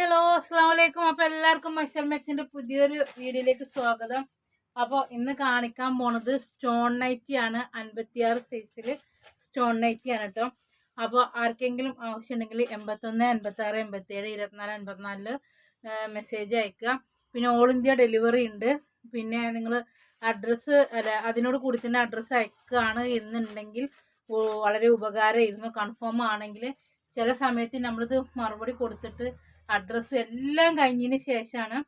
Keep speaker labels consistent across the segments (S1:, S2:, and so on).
S1: Hello അസ്സാം വലൈക്കും അപ്പോൾ എല്ലാവർക്കും മൈസൽ മെക്സിന്റെ പുതിയൊരു വീഡിയോയിലേക്ക് സ്വാഗതം. അപ്പോൾ ഇന്ന് കാണിക്കാൻ പോണത് സ്റ്റോൺ നൈറ്റി ആണ്. അൻപത്തിയാറ് സൈസിൽ സ്റ്റോൺ നൈറ്റി ആണ് കേട്ടോ അപ്പോൾ ആർക്കെങ്കിലും ആവശ്യമുണ്ടെങ്കിൽ എൺപത്തൊന്ന് എൺപത്താറ് എൺപത്തേഴ് ഇരുപത്തിനാല് എൺപത്തിനാലിൽ മെസ്സേജ് അയക്കുക. പിന്നെ ഓൾ ഇന്ത്യ ഡെലിവറി ഉണ്ട്. പിന്നെ നിങ്ങൾ അഡ്രസ്സ് അല്ല അതിനോട് കൂടി തന്നെ അഡ്രസ്സ് അയക്കുകയാണ് എന്നുണ്ടെങ്കിൽ വളരെ ഉപകാരമായിരുന്നു. കൺഫേം ആണെങ്കിൽ ചില സമയത്ത് നമ്മളിത് മറുപടി കൊടുത്തിട്ട് അഡ്രസ്സ് എല്ലാം കഴിഞ്ഞതിന് ശേഷമാണ്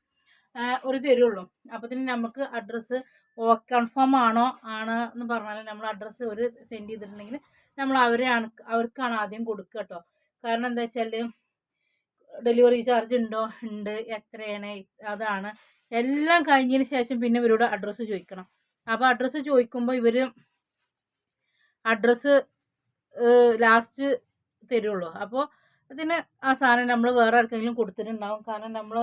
S1: ഒരു തരുള്ളൂ. അപ്പത്തിന് നമുക്ക് അഡ്രസ്സ് കൺഫേം ആണോ ആണ് എന്ന് പറഞ്ഞാൽ നമ്മൾ അഡ്രസ്സ് ഒരു സെൻഡ് ചെയ്തിട്ടുണ്ടെങ്കിൽ നമ്മൾ അവരെയാണ് അവർക്കാണ് ആദ്യം കൊടുക്കുക കേട്ടോ. കാരണം എന്താ വെച്ചാൽ ഡെലിവറി ചാർജ് ഉണ്ടോ? ഉണ്ട്. എത്രയാണ്? അതാണ്. എല്ലാം കഴിഞ്ഞതിന് ശേഷം പിന്നെ ഇവരോട് അഡ്രസ്സ് ചോദിക്കണം. അപ്പോൾ അഡ്രസ്സ് ചോദിക്കുമ്പോൾ ഇവർ അഡ്രസ്സ് ലാസ്റ്റ് തരുള്ളൂ. അപ്പോൾ അതിന് ആ സാധനം നമ്മൾ വേറെ ആർക്കെങ്കിലും കൊടുത്തിട്ടുണ്ടാവും. കാരണം നമ്മൾ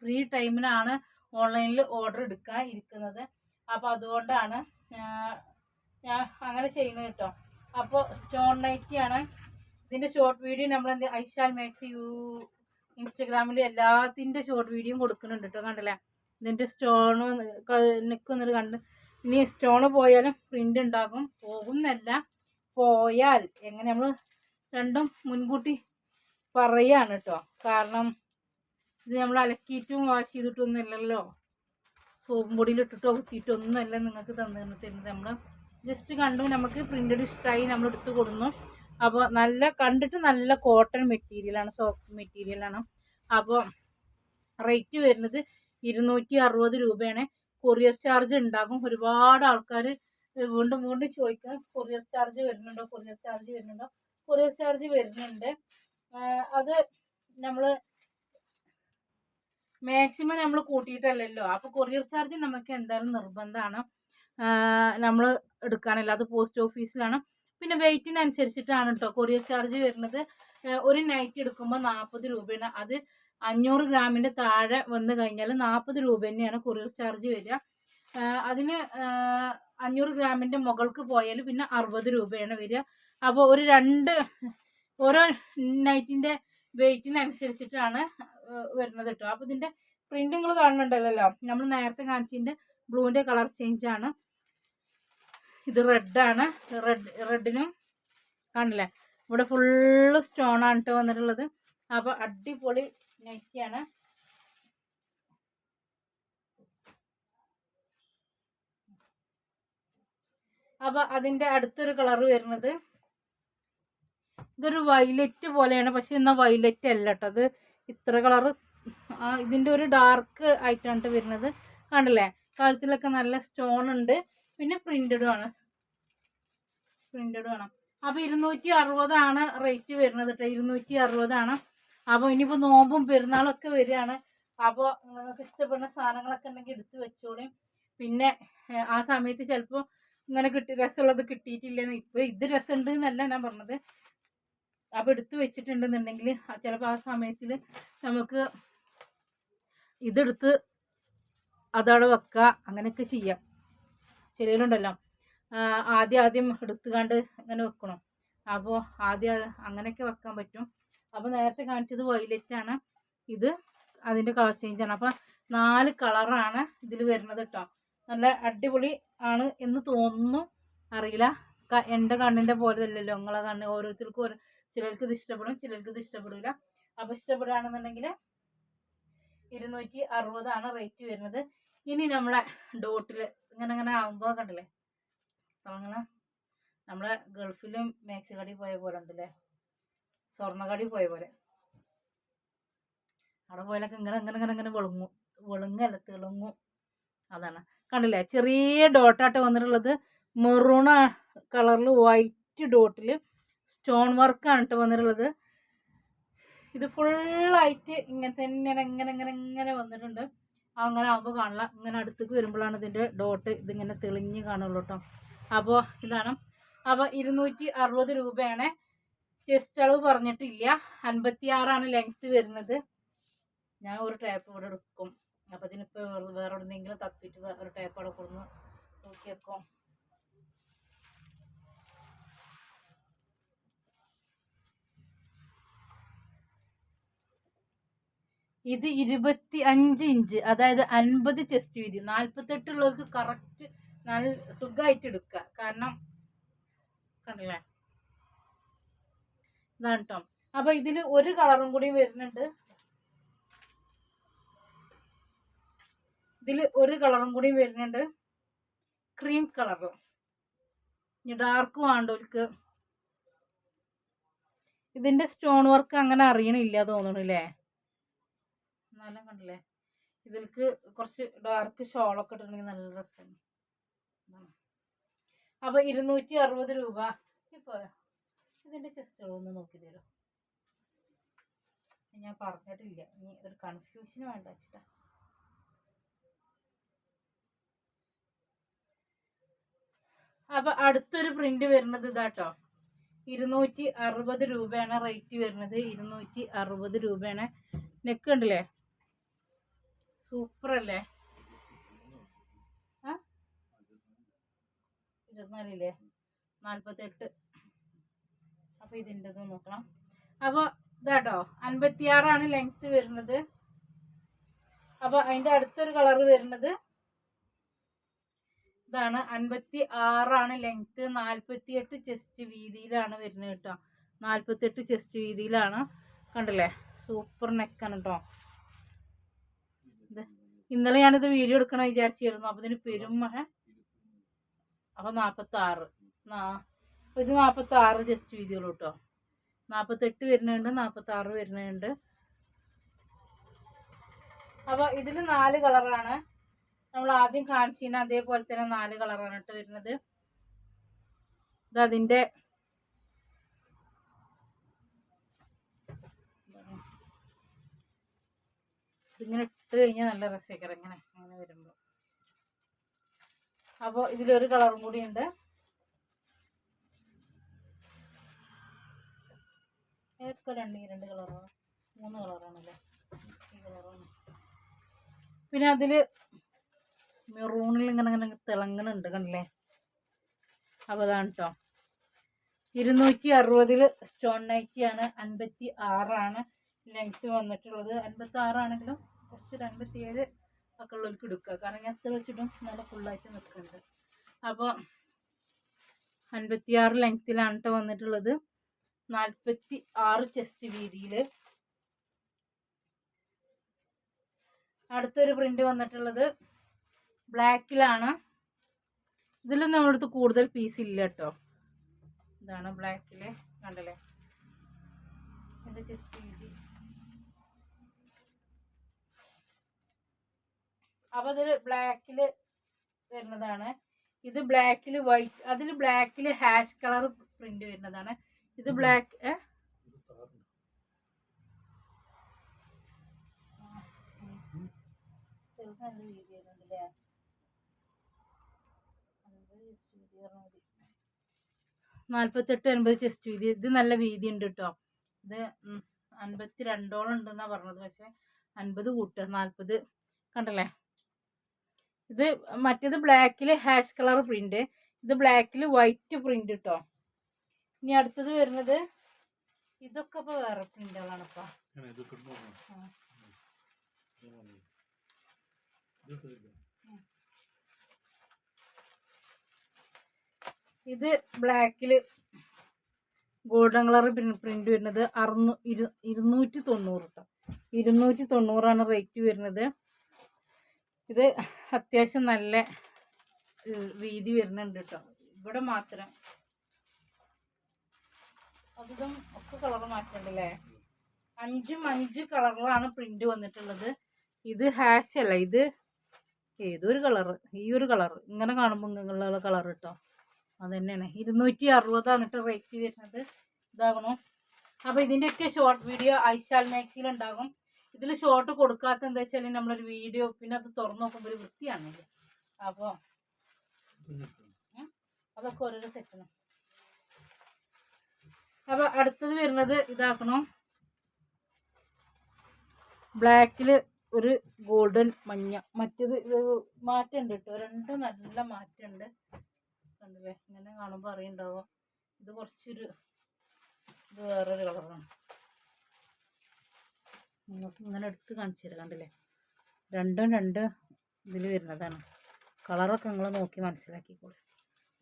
S1: ഫ്രീ ടൈമിനാണ് ഓൺലൈനിൽ ഓർഡർ എടുക്കാൻ ഇരിക്കുന്നത്. അപ്പോൾ അതുകൊണ്ടാണ് ഞാൻ അങ്ങനെ ചെയ്യുന്നത് കേട്ടോ. അപ്പോൾ സ്റ്റോൺ നൈറ്റിയാണ് ഇതിന്റെ ഷോർട്ട് വീഡിയോ നമ്മൾ എന്ത് ഐശാൽ മാക്സ് യു ഇൻസ്റ്റഗ്രാമിൽ എല്ലാത്തിന്റെ ഷോർട്ട് വീഡിയോയും കൊടുക്കുന്നുണ്ട് കേട്ടോ. കണ്ടല്ലേ? ഇതിന്റെ സ്റ്റോൺ നിൽക്കുന്നത് കണ്ട്. ഇനി സ്റ്റോൺ പോയാലും പ്രിന്റ് ഉണ്ടാകും. പോകുന്നല്ല. പോയാൽ എങ്ങനെ നമ്മൾ രണ്ടും മുൻകൂട്ടി പറയാണ് കേട്ടോ കാരണം ഇത് നമ്മൾ അലക്കിയിട്ടും വാഷ് ചെയ്തിട്ടൊന്നും ഇല്ലല്ലോ സോപ്പും പൊടിയിൽ ഇട്ടിട്ടോ നിങ്ങൾക്ക് തന്നു തരുന്നത് നമ്മൾ ജസ്റ്റ് കണ്ടു നമുക്ക് പ്രിന്റഡ് ഇഷ്ടമായി നമ്മൾ എടുത്ത് കൊടുന്നു. അപ്പോൾ നല്ല കണ്ടിട്ട് നല്ല കോട്ടൺ മെറ്റീരിയലാണ് സോഫ്റ്റ് മെറ്റീരിയലാണ് അപ്പോൾ റേറ്റ് വരുന്നത് ഇരുന്നൂറ്റി അറുപത് രൂപയാണ്. കൊറിയർ ചാർജ് ഉണ്ടാകും. ഒരുപാട് ആൾക്കാർ വീണ്ടും വീണ്ടും ചോദിക്കുന്നത് കൊറിയർ ചാർജ് വരുന്നുണ്ടോ? കൊറിയർ ചാർജ് വരുന്നുണ്ടോ? കൊറിയർ ചാർജ് വരുന്നുണ്ട്. അത് നമ്മൾ മാക്സിമം നമ്മൾ കൂട്ടിയിട്ടല്ലല്ലോ. അപ്പോൾ കൊറിയർ ചാർജ് നമുക്ക് എന്തായാലും നിർബന്ധമാണ്. നമ്മൾ എടുക്കാനല്ല. അത് പോസ്റ്റ് ഓഫീസിലാണ്. പിന്നെ വെയിറ്റിനനുസരിച്ചിട്ടാണ് കേട്ടോ കൊറിയർ ചാർജ് വരുന്നത്. ഒരു നൈറ്റ് എടുക്കുമ്പോൾ നാൽപ്പത് രൂപയാണ്. അത് അഞ്ഞൂറ് ഗ്രാമിന്റെ താഴെ വന്നു കഴിഞ്ഞാൽ നാൽപ്പത് രൂപ തന്നെയാണ് കൊറിയർ ചാർജ് വരിക. അതിന് അഞ്ഞൂറ് ഗ്രാമിന്റെ മുകൾക്ക് പോയാൽ പിന്നെ അറുപത് രൂപയാണ് വരിക. അപ്പോൾ ഒരു രണ്ട് ഓരോ നൈറ്റിന്റെ വെയിറ്റിനനുസരിച്ചിട്ടാണ് വരുന്നത് കേട്ടോ അപ്പോൾ ഇതിന്റെ പ്രിന്റ് നിങ്ങൾ കാണുന്നുണ്ടല്ലോ. നമ്മൾ നേരത്തെ കാണിച്ചതിന്റെ ബ്ലൂവിന്റെ കളർ ചേഞ്ച് ആണ്. ഇത് റെഡാണ്. റെഡ് റെഡിനും കാണില്ലേ? ഇവിടെ ഫുള്ള് സ്റ്റോൺ ആണ് കേട്ടോ വന്നിട്ടുള്ളത്. അപ്പോൾ അടിപൊളി നൈറ്റിയാണ്. അപ്പോൾ അതിന്റെ അടുത്തൊരു കളർ വരുന്നത്. ഇതൊരു വയലറ്റ് പോലെയാണ്. പക്ഷെ എന്നാൽ വയലറ്റ് അല്ല കേട്ടോ. അത് ഇത്ര കളറ് ഇതിന്റെ ഒരു ഡാർക്ക് ആയിട്ടാണ് ട്ടോ വരുന്നത്. കണ്ടില്ലേ? കഴുത്തിലൊക്കെ നല്ല സ്റ്റോൺ ഉണ്ട്. പിന്നെ പ്രിന്റഡും ആണ്. പ്രിന്റഡും ആണ്. അപ്പോൾ ഇരുന്നൂറ്റി അറുപതാണ് റേറ്റ് വരുന്നത് കേട്ടോ ഇരുന്നൂറ്റി അറുപതാണ് അപ്പോൾ ഇനിയിപ്പോൾ നോമ്പും പെരുന്നാളൊക്കെ വരികയാണ്. അപ്പോൾ നിങ്ങൾക്ക് ഇഷ്ടപ്പെടുന്ന സാധനങ്ങളൊക്കെ ഉണ്ടെങ്കിൽ എടുത്ത് വെച്ചോളൂ. പിന്നെ ആ സമയത്ത് ചിലപ്പോൾ ഇങ്ങനെ കിട്ടി രസമുള്ളത് കിട്ടിയിട്ടില്ലെന്ന്. ഇപ്പോൾ ഇത് രസമുണ്ട് എന്നല്ല ഞാൻ പറഞ്ഞത്. അപ്പോൾ എടുത്തു വെച്ചിട്ടുണ്ടെന്നുണ്ടെങ്കിൽ ചിലപ്പോൾ ആ സമയത്തിൽ നമുക്ക് ഇതെടുത്ത് അതവിടെ വെക്കുക അങ്ങനെയൊക്കെ ചെയ്യാം. ചിലരുണ്ടല്ലോ ആദ്യം ആദ്യം എടുത്തുകാണ്ട് അങ്ങനെ വെക്കണം. അപ്പോൾ ആദ്യം അങ്ങനെയൊക്കെ വെക്കാൻ പറ്റും. അപ്പോൾ നേരത്തെ കാണിച്ചത് ആണ് ഇത് അതിന്റെ കളർ ചേഞ്ച് ആണ്. അപ്പോൾ നാല് കളറാണ് ഇതിൽ വരുന്നത് കേട്ടോ നല്ല അടിപൊളി ആണ് എന്ന് തോന്നുന്നു. അറിയില്ല. എന്റെ കണ്ണിന്റെ പോലെ അല്ലല്ലോ നിങ്ങളെ കണ്ണ്. ഓരോരുത്തർക്കും ഓരോ ചിലർക്ക് ഇത് ഇഷ്ടപ്പെടും ചിലർക്ക് ഇത് ഇഷ്ടപ്പെടില്ല അപ്പോൾ ഇഷ്ടപ്പെടുകയാണെന്നുണ്ടെങ്കിൽ ഇരുന്നൂറ്റി അറുപതാണ് റേറ്റ് വരുന്നത്. ഇനി നമ്മളെ ഡോട്ടിൽ ഇങ്ങനെ ഇങ്ങനെ ആകുമ്പോൾ കണ്ടില്ലേ? അങ്ങനെ നമ്മളെ ഗൾഫിലും മാക്സി കടി പോയ പോലെ ഉണ്ടല്ലേ? സ്വർണകടി പോയ പോലെ. അവിടെ പോയാലൊക്കെ ഇങ്ങനെ ഇങ്ങനെ ഇങ്ങനെ ഇങ്ങനെ വെളുങ്ങും വെളുങ്ങല്ല തിളുങ്ങും. അതാണ്. കണ്ടില്ലേ? ചെറിയ ഡോട്ടായിട്ട് വന്നിട്ടുള്ളത് മെറൂണ കളറിൽ വൈറ്റ് ഡോട്ടിൽ സ്റ്റോൺ വർക്കാണ് കേട്ടോ വന്നിട്ടുള്ളത്. ഇത് ഫുള്ളായിട്ട് ഇങ്ങനെ തന്നെയാണ് ഇങ്ങനെ ഇങ്ങനെ ഇങ്ങനെ വന്നിട്ടുണ്ട്. അങ്ങനെ ആകുമ്പോൾ കാണില്ല ഇങ്ങനെ അടുത്തേക്ക് വരുമ്പോഴാണ് ഇതിന്റെ ഡോട്ട് ഇതിങ്ങനെ തെളിഞ്ഞ് കാണുള്ളൂ കേട്ടോ. അപ്പോൾ ഇതാണ്. അപ്പോൾ ഇരുന്നൂറ്റി അറുപത് രൂപയാണ്. ചെസ്റ്റ് അളവ് പറഞ്ഞിട്ടില്ല. അൻപത്തി ആറാണ് ലെങ്ത്ത് വരുന്നത്. ഞാൻ ഒരു ടേപ്പ് ഇവിടെ എടുക്കും. അപ്പോൾ ഇതിനിപ്പോൾ വേറെ എവിടെന്നെങ്കിലും തപ്പിയിട്ട് ഒരു ടേപ്പ് അവിടെ കൊടുന്ന് നോക്കി ഇത് ഇരുപത്തി അഞ്ച് ഇഞ്ച് അതായത് അൻപത് ചെസ്റ്റ് വീതി. നാൽപ്പത്തെട്ടുള്ളവർക്ക് കറക്റ്റ് നല്ല സുഖമായിട്ട് എടുക്കുക. കാരണം കണ്ടില്ലേ? ഇതാണ് കേട്ടോ അപ്പൊ ഇതിൽ ഒരു കളറും കൂടി വരുന്നുണ്ട്. ഇതിൽ ഒരു കളറും കൂടി വരുന്നുണ്ട്. ക്രീം കളറും. ഇനി ഡാർക്ക് വേണ്ടവർക്ക് ഇതിന്റെ സ്റ്റോൺ വർക്ക് അങ്ങനെ അറിയണില്ല തോന്നണില്ലേ എന്നാലും കണ്ടില്ലേ? ഇതിൽക്ക് കുറച്ച് ഡാർക്ക് ഷോളൊക്കെ ഇട്ടിട്ടുണ്ടെങ്കിൽ നല്ല രസമാണ്. അപ്പൊ ഇരുന്നൂറ്റി അറുപത് രൂപ. ഇതിന്റെ ചെസ്റ്റ് ഒന്ന് നോക്കി തരും ഞാൻ പറഞ്ഞിട്ടില്ല. ഇനി ഒരു കൺഫ്യൂഷൻ വേണ്ട വെച്ചിട്ടാ അപ്പൊ അടുത്തൊരു പ്രിന്റ് വരുന്നത് ഇതാട്ടോ. ഇരുന്നൂറ്റി അറുപത് രൂപയാണ് റേറ്റ് വരുന്നത്. ഇരുന്നൂറ്റി അറുപത് രൂപയാണ്. നെക്ക് കണ്ടില്ലേ? സൂപ്പർ അല്ലേ ഇരുപത്തിനാലില്ലേ? നാൽപ്പത്തെട്ട് അപ്പൊ ഇതിന്റെത് നോക്കണം. അപ്പൊ ഇതാട്ടോ അൻപത്തിയാറാണ് ലെങ്ത് വരുന്നത്. അപ്പൊ അതിന്റെ അടുത്തൊരു കളർ വരുന്നത് ഇതാണ്. അൻപത്തി ആറാണ് ലെങ്ത് നാൽപ്പത്തി എട്ട് ചെസ്റ്റ് വീതിയിലാണ് വരുന്നത് കേട്ടോ. നാൽപ്പത്തെട്ട് ചെസ്റ്റ് വീതിയിലാണ്. കണ്ടില്ലേ? സൂപ്പർ നെക്കാണ് കേട്ടോ ഇന്നലെ ഞാനിത് വീഡിയോ എടുക്കണം വിചാരിച്ചിരുന്നു. അപ്പൊ ഇതിന് പെരും മഹ അപ്പൊ നാപ്പത്തി ആറ് ഒരു നാപ്പത്തി ആറ് ജസ്റ്റ് വീതിയുള്ളൂ കേട്ടോ നാപ്പത്തെട്ട് വരുന്നുണ്ട് നാപ്പത്തി ആറ് വരുന്നുണ്ട്. അപ്പൊ ഇതിൽ നാല് കളറാണ് നമ്മൾ ആദ്യം കാണിച്ചതിന് അതേപോലെ തന്നെ നാല് കളറാണ് കേട്ടോ വരുന്നത്. ഇത് അതിന്റെ ഇതിങ്ങനെ ഇട്ട് കഴിഞ്ഞാൽ നല്ല രസേക്കരം ഇങ്ങനെ അങ്ങനെ വരുമ്പോൾ അപ്പോൾ ഇതിലൊരു കളറും കൂടി ഉണ്ട്. ഏതൊക്കെ രണ്ട് രണ്ട് കളറാണ്. മൂന്ന് കളറാണല്ലേ? ഈ കളറാണ്. പിന്നെ അതിൽ മെറൂണിൽ ഇങ്ങനെ ഇങ്ങനെ തിളങ്ങുന്നുണ്ട് കണ്ടില്ലേ? അപ്പോൾ അതാണ് കേട്ടോ ഇരുന്നൂറ്റി അറുപതിൽ സ്റ്റോൺ നൈറ്റിയാണ് അൻപത്തി ആറാണ് ലെങ്ത് വന്നിട്ടുള്ളത്. അൻപത്തി ആറാണെങ്കിലും കുറച്ചൊരു രണ്ട് ഏഴ് ഒക്കെ ഉള്ളവർക്ക് എടുക്കുക. കാരണം ഞാൻ എത്ര വെച്ചിട്ടും നല്ല ഫുള്ളായിട്ട് നിൽക്കുന്നുണ്ട്. അപ്പോൾ അൻപത്തിയാറ് ലെങ്ത്തിലാണ് കേട്ടോ വന്നിട്ടുള്ളത്. നാൽപ്പത്തി ആറ് ചെസ്റ്റ് വീതിയിൽ അടുത്തൊരു പ്രിന്റ് വന്നിട്ടുള്ളത് ബ്ലാക്കിലാണ്. ഇതിലും നമ്മളടുത്ത് കൂടുതൽ പീസ് ഇല്ല കേട്ടോ ഇതാണ് ബ്ലാക്കിൽ കണ്ടല്ലേ? എന്റെ ചെസ്റ്റ് വീതി അപ്പോൾ ഇതിൽ ബ്ലാക്കിൽ വരുന്നതാണ്. ഇത് ബ്ലാക്കിൽ വൈറ്റ് അതിൽ ബ്ലാക്കിൽ ഹാഷ് കളർ പ്രിന്റ് വരുന്നതാണ്. ഇത് ബ്ലാക്ക് നാൽപ്പത്തെട്ട് അൻപത് ചെസ്റ്റ് വീതി. ഇത് നല്ല വീതി ഉണ്ട് കേട്ടോ ഇത് അൻപത്തി രണ്ടോളം ഉണ്ടെന്നാ പറഞ്ഞത്. പക്ഷെ അൻപത് കൂട്ടുക. നാൽപ്പത് കണ്ടല്ലേ? ഇത് മറ്റേത് ബ്ലാക്കിൽ ഹാഷ് കളർ പ്രിന്റ് ഇത് ബ്ലാക്കിൽ വൈറ്റ് പ്രിന്റ് കേട്ടോ ഇനി അടുത്തത് വരുന്നത് ഇതൊക്കെ ഇപ്പോൾ വേറെ പ്രിന്റുകളാണ്. ഇത് ബ്ലാക്കിൽ ഗോൾഡൻ കളർ പ്രിന്റ് വരുന്നത് അറുന്നൂ ഇരു ഇരുന്നൂറ്റി തൊണ്ണൂറ് കേട്ടോ ഇരുന്നൂറ്റി തൊണ്ണൂറാണ് റേറ്റ് വരുന്നത്. ഇത് അത്യാവശ്യം നല്ല വീതി വരുന്നുണ്ട് കേട്ടോ ഇവിടെ മാത്രം. അധികം ഒക്കെ കളർ മാറ്റണ്ടല്ലേ അഞ്ചും അഞ്ച് കളറിലാണ് പ്രിന്റ് വന്നിട്ടുള്ളത്. ഇത് ഹാഷ് അല്ല ഇത് ഏതൊരു കളറ് ഈ ഒരു കളർ ഇങ്ങനെ കാണുമ്പോൾ ഇങ്ങനെയുള്ള കളർ കേട്ടോ അത് തന്നെയാണ് ഇരുന്നൂറ്റി അറുപതാണ് കേട്ടോ റേറ്റ് വരുന്നത്. ഇതാകണോ. അപ്പോൾ ഇതിന്റെയൊക്കെ ഷോർട്ട് വീഡിയോ ഐശാൽ മാക്സിൽ ഉണ്ടാകും. ഇതിൽ ഷോർട്ട് കൊടുക്കാത്ത എന്താ വെച്ചാൽ നമ്മളൊരു വീഡിയോ പിന്നെ അത് തുറന്നു നോക്കുമ്പോൾ ഒരു വൃത്തിയാണില്ല അപ്പോൾ അതൊക്കെ ഓരോരോ സെക്ഷനും അപ്പോൾ അടുത്തത് വരുന്നത് ഇതാക്കണം? ബ്ലാക്കിൽ ഒരു ഗോൾഡൻ മഞ്ഞ. മറ്റേത് ഇത് മാറ്റമുണ്ട് കേട്ടോ. രണ്ടും നല്ല മാറ്റമുണ്ട് കണ്ടില്ലേ ഇങ്ങനെ കാണുമ്പോൾ അറിയുണ്ടാവും? ഇത് കുറച്ചൊരു ഇത് വേറൊരു കളറാണ് നിങ്ങൾക്ക് ഇങ്ങനെ എടുത്ത് കാണിച്ചു തരാം കണ്ടില്ലേ? രണ്ടും രണ്ട് ഇതിൽ വരുന്നതാണ്. കളറൊക്കെ നിങ്ങൾ നോക്കി മനസ്സിലാക്കിക്കോളൂ.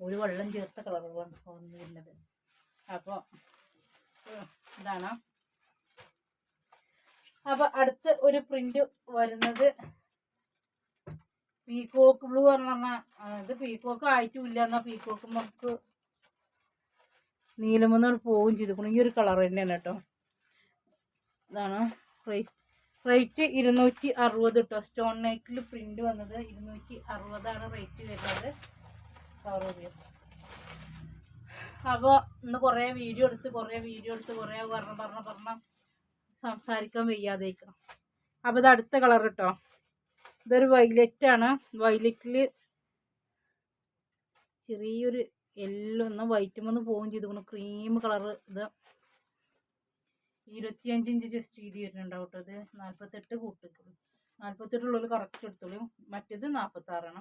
S1: ഒരു വെള്ളം ചേർത്ത കളറുകളാണ് വന്ന് വരുന്നത്. അപ്പോൾ ഇതാണ്. അപ്പോൾ അടുത്ത ഒരു പ്രിന്റ് വരുന്നത് പീക്കോക്ക് ബ്ലൂ എന്ന് പറഞ്ഞാൽ ഇത് പീക്കോക്ക് ആയിട്ടുമില്ല എന്നാൽ പീക്കോക്ക് നമുക്ക് നീലമെന്നോട് പോവുകയും ചെയ്തു. ഈ ഒരു കളർ തന്നെയാണ് കേട്ടോ. ഇതാണ്. റേറ്റ് ഇരുന്നൂറ്റി അറുപത് കേട്ടോ സ്റ്റോൺ നെക്കിൽ പ്രിന്റ് വന്നത് ഇരുന്നൂറ്റി അറുപതാണ് റേറ്റ് വരുന്നത്. കവർ അപ്പോൾ ഇന്ന് കുറേ വീഡിയോ എടുത്ത് കുറേ വീഡിയോ എടുത്ത് കുറേ പറഞ്ഞ പറഞ്ഞ പറഞ്ഞ സംസാരിക്കാൻ വയ്യാതേക്കണം അപ്പോൾ ഇത് അടുത്ത കളർ കേട്ടോ ഇതൊരു വൈലറ്റ് ആണ്. വൈലറ്റിൽ ചെറിയൊരു യെല്ലോ ഒന്ന് വൈറ്റും ഒന്ന് പോവുകയും ചെയ്തു ക്രീം കളർ ഇത്. ഇരുപത്തിയഞ്ച് ഇഞ്ച് ചെസ്റ്റ് വീതി വരുന്നുണ്ടാവും കേട്ടോ അത്. നാൽപ്പത്തെട്ട് കൂട്ടിക്കോളൂ നാൽപ്പത്തെട്ടുള്ളിൽ കറക്റ്റ് എടുത്തോളൂ. മറ്റേത് നാൽപ്പത്താറാണ്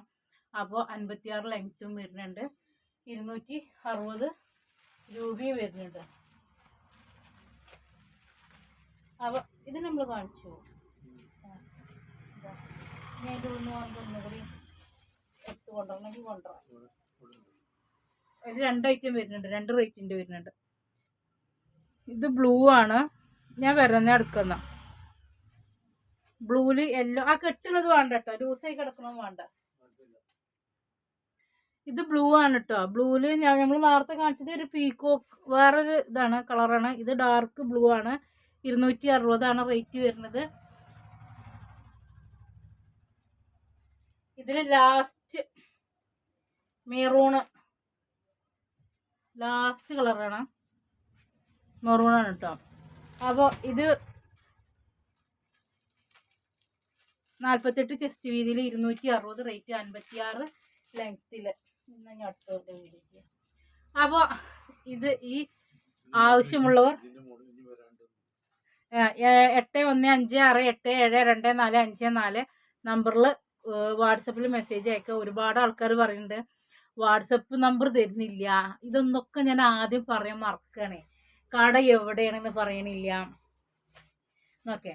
S1: അപ്പോൾ അൻപത്തിയാറ് ലെങ്ത്തും വരുന്നുണ്ട്. ഇരുന്നൂറ്റി അറുപത് രൂപയും വരുന്നുണ്ട്. അപ്പോൾ ഇത് നമ്മൾ കാണിച്ചു. ഉള്ളിൽ നിന്ന് ഒന്നുകൂടി എടുത്ത് കൊണ്ടുവരണമെങ്കിൽ കൊണ്ടുവരാം. രണ്ടൈറ്റം രണ്ട് ഐറ്റം വരുന്നുണ്ട്. രണ്ട് റേറ്റിന്റെ വരുന്നുണ്ട്. ഇത് ബ്ലൂ ആണ്. ഞാൻ വരുന്ന എടുക്കുന്ന. ബ്ലൂൽ യെല്ലോ ആ കെട്ടുള്ളത് വേണ്ട കേട്ടോ ലൂസായി കിടക്കണത് വേണ്ട. ഇത് ബ്ലൂ ആണ് കേട്ടോ ബ്ലൂൽ ഞാൻ നമ്മൾ നേരത്തെ കാണിച്ചത് ഒരു പീക്കോക്ക് വേറൊരു ഇതാണ് കളറാണ് ഇത് ഡാർക്ക് ബ്ലൂ ആണ്. ഇരുന്നൂറ്റി അറുപതാണ് റേറ്റ് വരുന്നത്. ഇതിൽ ലാസ്റ്റ് മെറൂണ് ലാസ്റ്റ് കളറാണ് മെറൂണാണ് കേട്ടോ അപ്പോൾ ഇത് നാൽപ്പത്തെട്ട് ചെസ്റ്റ് വീതിയിൽ ഇരുന്നൂറ്റി അറുപത് റേറ്റ് അൻപത്തി ആറ് ലെങ്ത്തിൽ അപ്പോൾ ഇത് ഈ ആവശ്യമുള്ളവർ എട്ട് ഒന്ന് അഞ്ച് ആറ് എട്ട് ഏഴ് രണ്ട് നാല് അഞ്ച് നാല് നമ്പറിൽ വാട്സപ്പിൽ മെസ്സേജ് അയക്കുക ഒരുപാട് ആൾക്കാർ പറയുന്നുണ്ട് വാട്സപ്പ് നമ്പർ തരുന്നില്ല. ഇതൊന്നൊക്കെ ഞാൻ ആദ്യം പറയാൻ മറക്കണേ. കട എവിടെയാണെന്ന് പറയണില്ല. എന്നൊക്കെ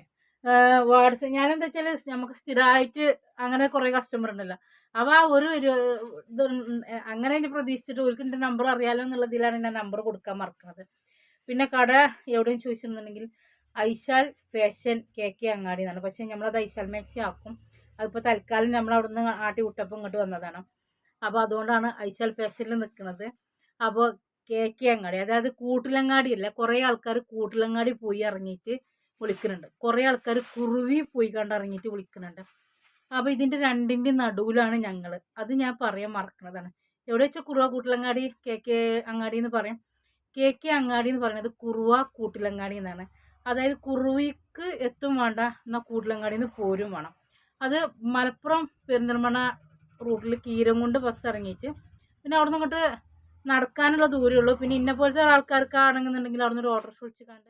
S1: വാട്സപ്പ് ഞാനെന്താ വെച്ചാൽ നമുക്ക് സ്ഥിരമായിട്ട് അങ്ങനെ കുറേ കസ്റ്റമർ ഉണ്ടല്ലോ. അപ്പോൾ ആ ഒരു ഇത് അങ്ങനെ പ്രതീക്ഷിച്ചിട്ട് ഒരു എന്റെ നമ്പർ അറിയാലോ എന്നുള്ളതിലാണ് ഞാൻ നമ്പർ കൊടുക്കാൻ മറക്കുന്നത് പിന്നെ കട എവിടെയും ചോദിച്ചിട്ടുണ്ടെങ്കിൽ ഐശാൽ ഫാഷൻ കെ കെ അങ്ങാടി എന്നാണ്. പക്ഷേ നമ്മളത് ഐശാൽ മാക്സി ആക്കും. അതിപ്പോൾ തൽക്കാലം നമ്മൾ അവിടുന്ന് ആട്ടി വിട്ടപ്പോൾ ഇങ്ങോട്ട് വന്നതാണ്. അപ്പോൾ അതുകൊണ്ടാണ് ഐശാൽ ഫാഷനിൽ നിൽക്കുന്നത് അപ്പോൾ കെ കെ അങ്ങാടി. അതായത് കൂട്ടിലങ്ങാടി അല്ല കുറേ ആൾക്കാർ കൂട്ടിലങ്ങാടി പോയി ഇറങ്ങിയിട്ട് വിളിക്കുന്നുണ്ട് കുറേ ആൾക്കാർ കുറുവി പോയി കണ്ട് ഇറങ്ങിയിട്ട് വിളിക്കുന്നുണ്ട് അപ്പോൾ ഇതിന്റെ രണ്ടിന്റെ നടുവിലാണ് ഞങ്ങൾ അത് ഞാൻ പറയാൻ മറക്കുന്നതാണ് എവിടെ വെച്ചാൽ കുറുവ കൂട്ടിലങ്ങാടി കെ കെ അങ്ങാടി എന്ന് പറയും. കെ കെ അങ്ങാടി എന്ന് പറയുന്നത് കുറുവ കൂട്ടിലങ്ങാടി എന്നാണ്. അതായത് കുറുവിക്ക് എത്തും വേണ്ട എന്നാൽ കൂട്ടിലങ്ങാടി നിന്ന് പോരും വേണം. അത് മലപ്പുറം പെരിന്തൽമണ്ണ റൂട്ടിൽ കീരംകുണ്ട് ബസ് ഇറങ്ങിയിട്ട് പിന്നെ അവിടെ നിന്ന് അങ്ങോട്ട് നടക്കാനുള്ള ദൂരമേ ഉള്ളൂ. പിന്നെ ഇന്നെ പോലത്തെ ആൾക്കാർക്ക് ആണെന്നുണ്ടെങ്കിൽ അവിടെ നിന്ന് ഒരു ഓർഡർ വിളിച്ച് കണ്ട്